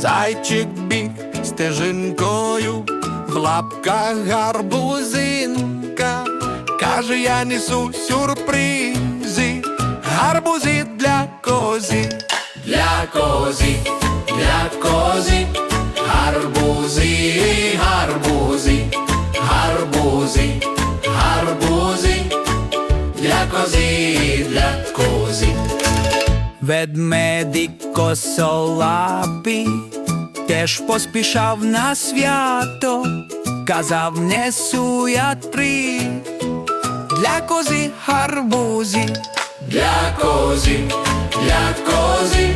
Зайчик біг стежинкою, в лапках гарбузинка. Каже, я несу сюрпризи, гарбузи для козі, для козі, для козі, гарбузи, гарбузи, гарбузи, гарбузи, для козі, для козі. Ведмедик косолапий теж поспішав на свято, казав, несу я три для кози гарбузі, для кози, для козі,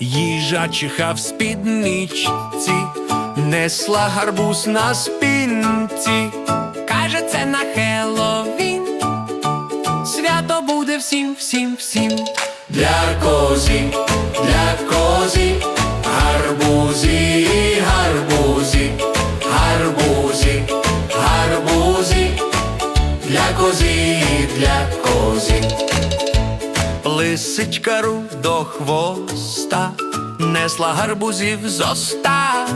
Їжачиха в спідничці, несла гарбуз на спинці. Каже, це на Хеллоуін, свято буде всім, всім, всім. Для козі, для козі, гарбузі, гарбузі, гарбузі, гарбузі, для козі, для козі. Лисичка до хвоста несла гарбузів з оста.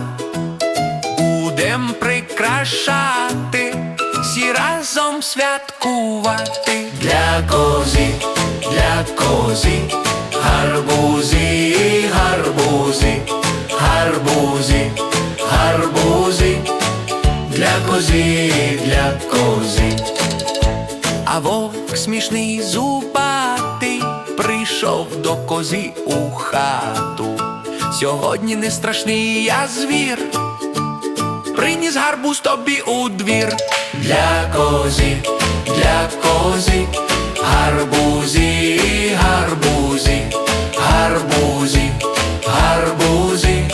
Будем прикрашати, всі разом святкувати. Для козі, для козі, гарбузі, гарбузі, гарбузі, гарбузі, для козі, для козі. А вовк смішний зубатий прийшов до козі у хату. Сьогодні не страшний я звір, приніс гарбуз тобі у двір. Для козі, для козі, гарбузі, гарбузі, гарбузі, гарбузі,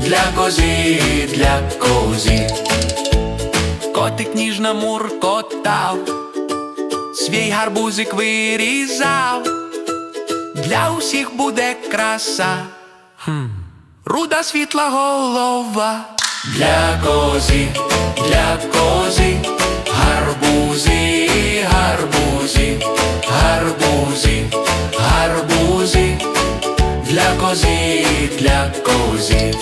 для козі, для козі. Котик ніжно муркотав, свій гарбузик вирізав, для усіх буде краса, руда світла голова, для кози, для кози, гарбузи, гарбузи, гарбузи, гарбузи, для кози, для козі.